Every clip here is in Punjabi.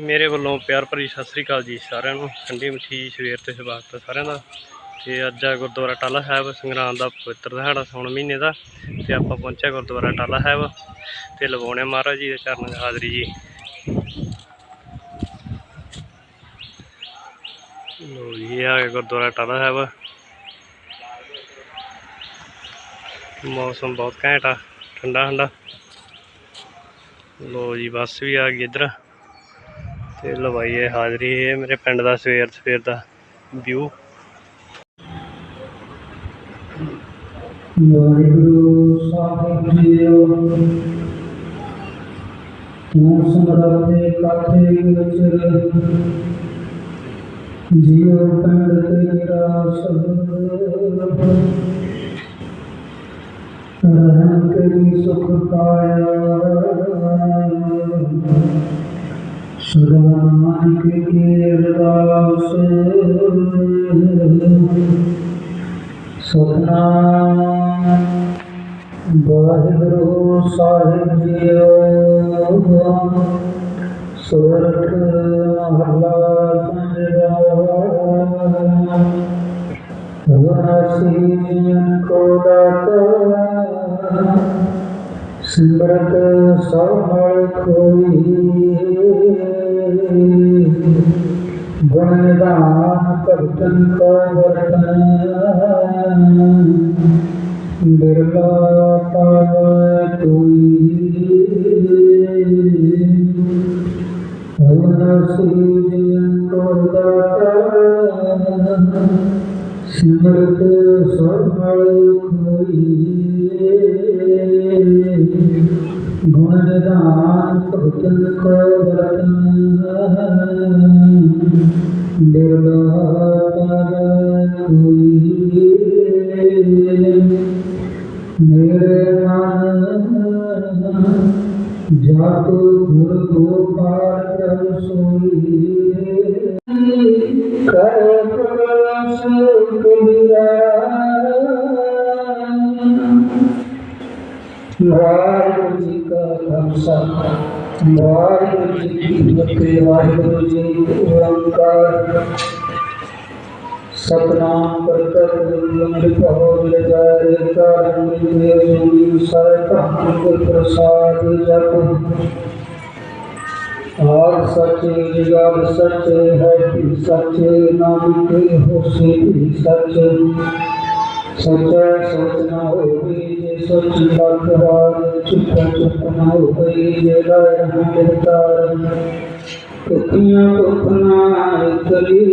ਮੇਰੇ ਵੱਲੋਂ ਪਿਆਰ ਭਰੀ ਸਤਿ ਸ੍ਰੀ ਅਕਾਲ ਜੀ ਸਾਰਿਆਂ ਨੂੰ। ਠੰਡੀ ਮਿੱਠੀ ਸਵੇਰ ਤੇ ਸਵਾਗਤ ਹੈ ਸਾਰਿਆਂ ਦਾ। ਤੇ ਅੱਜ ਆ ਗੁਰਦੁਆਰਾ ਟਾਲਾ ਸਾਹਿਬ, ਸੰਗਰਾਂਦ ਦਾ ਪਵਿੱਤਰ ਦਿਹਾੜਾ ਸੌਣ ਮਹੀਨੇ ਦਾ। ਤੇ ਆਪਾਂ ਪਹੁੰਚਿਆ ਗੁਰਦੁਆਰਾ ਟਾਲਾ ਸਾਹਿਬ ਤੇ ਲਵਾਉਣੇ ਮਹਾਰਾਜ ਜੀ ਦੇ ਚਰਨ ਦੀ ਹਾਜ਼ਰੀ ਜੀ। ਲੋ ਜੀ ਆ ਗਿਆ ਗੁਰਦੁਆਰਾ ਟਾਲਾ ਸਾਹਿਬ। ਮੌਸਮ ਬਹੁਤ ਘੈਂਟ ਆ ਠੰਡਾ ਠੰਡਾ ਲੋ ਜੀ, ਬੱਸ ਵੀ ਆ ਗਈ ਇੱਧਰ। ਤੇ ਲਵਾਈ ਹਾਜ਼ਰੀ, ਇਹ ਮੇਰੇ ਪਿੰਡ ਦਾ ਸਵੇਰ ਸਵੇਰ ਦਾ ਵਿਊ ਵਾਹਿਗੁਰੂ ਸਾਹਿਬ ਜੀਓ ਤੂੰ ਸਮਰਥੇ ਕਾਥੇ ਵਿਚਰ ਜੀਓ ਪਿੰਡ ਤੇਰਾ ਸਬਦ ਰਹਿਣ ਤੇਰੀ ਸੁਖ ਪਾਇਆ ਸਦਾ ਨਾਨਕ ਕੀ ਅਰਦਾਸ ਸਤਨਾਮ ਵਾਹਿਗੁਰੂ ਸਾਹਿਬ ਜੀਓ ਸੋਰਠ ਮਹਲਾ ਪੰਜਵਾ ਵਰਸੀ ਕੋ ਦਾਤਾ ਸਿਮਰਤ ਸਭਲ ਕੋਈ ਗੁਣ ਨਿਧਾਨ ਭਗਤਨ ਕੋ ਵਰਤਨ ਬਿਰਲਾ ਪਾਵੈ ਕੋਈ ਹਰਿ ਸ੍ਰੀ ਕੋ ਦਾਤਾ ਸਿਮਰਤ ਸਭਲ ਕੋਈ ਗੁਣ ਨਿਧਾਨ ਭਗਤਨ ਕੋ ਵਰਤਨ ਬਿਰਲਾ ਗੁਰ ਗੋਪਾਲ ਪ੍ਰਭ ਸੋਈ ਕਰ ਪ੍ਰਗਸ ਕਬੀਰਾ ਵਾਹਿਗੁਰੂ ਜੀ ਕਾ ਖਾਲਸਾ ਵਾਹਿਗੁਰੂ ਜੀ ਕੀ ਫਤਿਹ ਵਾਹਿਗੁਰੂ ਜੀ ਕੀ ਓੰਕਾਰ ਸਤਨਾਮ ਕਰਤਾ ਗੁਰੂ ਕਹੋ ਲਜਾਰੇ ਕਾਰਨ ਮੇਰੇ ਜੋਗੀ ਸਹਿਤਾ ਗੁਰ ਪ੍ਰਸਾਦ ਜਪ ਆਦ ਸੱਚੇ ਜਗਤ ਸੱਚੇ ਹੈ ਕਿ ਸੱਚੇ ਨਾਮ ਕੇ ਹੋਸੀ ਵੀ ਸੱਚੇ ਸੱਚਾ ਸੱਚ ਨਾ ਹੋਈ ਜੇ ਸੱਚ ਲਖ ਵਾਰ ਚੁੱਪ ਚੁੱਪ ਨਾ ਹੋਈ ਜੇ ਰਾਇ ਰਹਾ ਨਿਰਤਾਰ। ਕੁੱਤੀਆਂ ਕੁੱਤਨਾ ਇਕਲੀ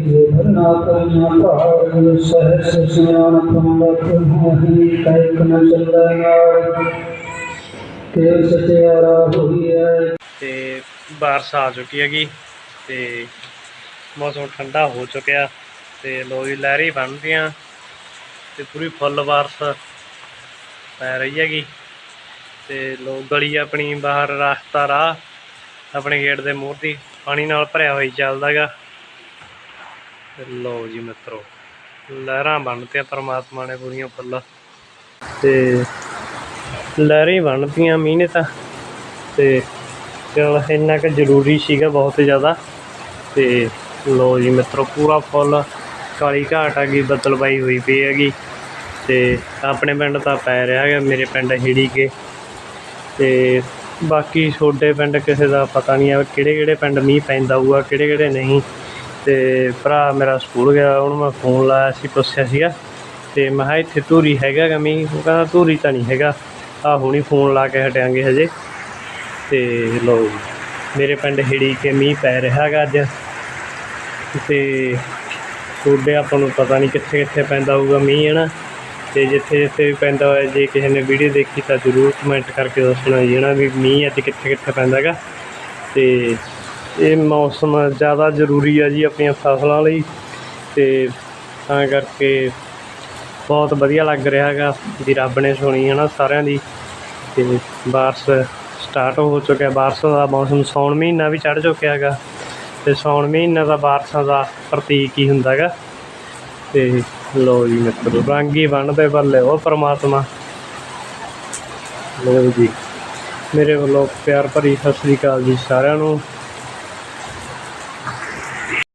ਜੇ ਭਰਨਾ ਕਈਆਂ ਭਾਰ ਸਹਿਸ ਸਿਆਣ ਪੰਡਤ ਹੋਈ ਕੈਕ ਨ ਚੱਲੈ ਨਾਲ। ਕੇ ਸਚਿਆਰਾ ਹੋਈ ਹੈ ਤੇ ਬਾਰਿਸ਼ ਆ ਚੁੱਕੀ ਹੈਗੀ, ਤੇ ਮੌਸਮ ਠੰਡਾ ਹੋ ਚੁੱਕਿਆ, ਤੇ ਲੋਈ ਲਹਿਰੀ ਬਣਦੀਆਂ। ਤੇ ਪੂਰੀ ਫੁੱਲ ਬਾਰਿਸ਼ ਪੈ ਰਹੀ ਹੈਗੀ। ਤੇ ਲੋਕ ਗਲੀ ਆਪਣੀ ਬਾਹਰ ਰਸਤਾ ਰਾਹ ਆਪਣੇ ਗੇਟ ਦੇ ਮੂਹਰ ਦੀ ਪਾਣੀ ਨਾਲ ਭਰਿਆ ਹੋਈ ਚੱਲਦਾ ਗਾ ਤੇ ਲਓ ਜੀ ਮਿੱਤਰੋ, ਲਹਿਰਾਂ ਬਣਤੀਆਂ ਪਰਮਾਤਮਾ ਨੇ ਪੂਰੀਆਂ ਫੁੱਲ। ਤੇ ਲਹਿਰੀ ਹੀ ਬਣਤੀਆਂ ਮੀਂਹ ਨੇ ਤਾਂ। ਤੇ ਚਲ ਇੰਨਾ ਕੁ ਜ਼ਰੂਰੀ ਸੀਗਾ ਬਹੁਤ ਜ਼ਿਆਦਾ। ਤੇ ਲੋ ਜੀ ਮਿੱਤਰੋ, ਪੂਰਾ ਫੁੱਲ ਕਾਲੀ ਘਾਟ ਆ ਗਈ ਬੱਦਲਬਾਈ ਹੋਈ ਪਈ ਹੈਗੀ ਤੇ ਆਪਣੇ ਪਿੰਡ ਤਾਂ ਪੈ ਰਿਹਾ ਹੈਗਾ, ਮੇਰੇ ਪਿੰਡ ਹਿੜੀ ਕੇ ਤੇ ਬਾਕੀ ਛੋਡੇ ਪਿੰਡ ਕਿਸੇ ਦਾ ਪਤਾ ਨਹੀਂ ਆ ਕਿਹੜੇ ਕਿਹੜੇ ਪਿੰਡ ਮੀਂਹ ਪੈਂਦਾ ਹੋਊਗਾ, ਕਿਹੜੇ ਕਿਹੜੇ ਨਹੀਂ ਤੇ ਭਰਾ ਮੇਰਾ ਸਕੂਲ ਗਿਆ, ਉਹਨੂੰ ਮੈਂ ਫੋਨ ਲਾਇਆ ਸੀ, ਪੁੱਛਿਆ ਸੀਗਾ ਤੇ ਮੈਂ ਕਿਹਾ ਇੱਥੇ ਧੂਰੀ ਹੈਗਾ ਗਾ ਮੀਂਹ, ਉਹ ਕਹਿੰਦਾ ਧੂਰੀ ਤਾਂ ਨਹੀਂ ਹੈਗਾ ਆ ਹੁਣੀ ਫੋਨ ਲਾ ਕੇ ਹਟਾਂਗੇ ਹਜੇ ਤੇ ਲੋ ਮੇਰੇ ਪਿੰਡ ਹਿੜੀ ਕੇ ਮੀਂਹ ਪੈ ਰਿਹਾ ਹੈਗਾ ਅੱਜ ਤੇ ਤੁਹਾਡੇ ਆਪਾਂ ਨੂੰ ਪਤਾ ਨਹੀਂ ਕਿੱਥੇ ਕਿੱਥੇ ਪੈਂਦਾ ਹੋਊਗਾ ਮੀਂਹ, ਹੈ ਨਾ? ਤੇ ਜਿੱਥੇ ਜਿੱਥੇ ਵੀ ਪੈਂਦਾ ਹੋਇਆ, ਜੇ ਕਿਸੇ ਨੇ ਵੀਡੀਓ ਦੇਖੀ ਤਾਂ ਜ਼ਰੂਰ ਕਮੈਂਟ ਕਰਕੇ ਦੱਸਣਾ ਜੀ ਨਾ ਵੀ ਮੀਂਹ ਅੱਜ ਕਿੱਥੇ ਕਿੱਥੇ ਪੈਂਦਾ ਹੈਗਾ। ਤੇ ਇਹ ਮੌਸਮ ਜ਼ਿਆਦਾ ਜ਼ਰੂਰੀ ਆ ਜੀ ਆਪਣੀਆਂ ਫਸਲਾਂ ਲਈ, ਤੇ ਤਾਂ ਕਰਕੇ ਬਹੁਤ ਵਧੀਆ ਲੱਗ ਰਿਹਾ ਹੈਗਾ ਵੀ ਰੱਬ ਨੇ ਸੁਣੀ, ਹੈ ਨਾ, ਸਾਰਿਆਂ ਦੀ। ਤੇ ਬਾਰਿਸ਼ ਸਟਾਰਟ ਹੋ ਚੁੱਕਿਆ, ਬਾਰਿਸ਼ਾਂ ਦਾ ਮੌਸਮ ਸੌਣ ਮਹੀਨਾ ਵੀ ਚੜ੍ਹ ਚੁੱਕਿਆ ਹੈਗਾ। ਤੇ ਸੌਣ ਮਹੀਨਾ ਦਾ ਬਾਰਿਸ਼ਾਂ ਦਾ ਪ੍ਰਤੀਕ ਹੀ ਹੁੰਦਾ ਹੈਗਾ। ਤੇ ਲੋ ਜੀ ਮਿੱਤਰੋ, ਰੰਗ ਹੀ ਬਣਦੇ ਬੱਲੇ, ਉਹ ਪ੍ਰਮਾਤਮਾ। ਲੋ ਜੀ, ਮੇਰੇ ਵੱਲੋਂ ਪਿਆਰ ਭਰੀ ਸਤਿ ਸ੍ਰੀ ਅਕਾਲ ਜੀ ਸਾਰਿਆਂ ਨੂੰ।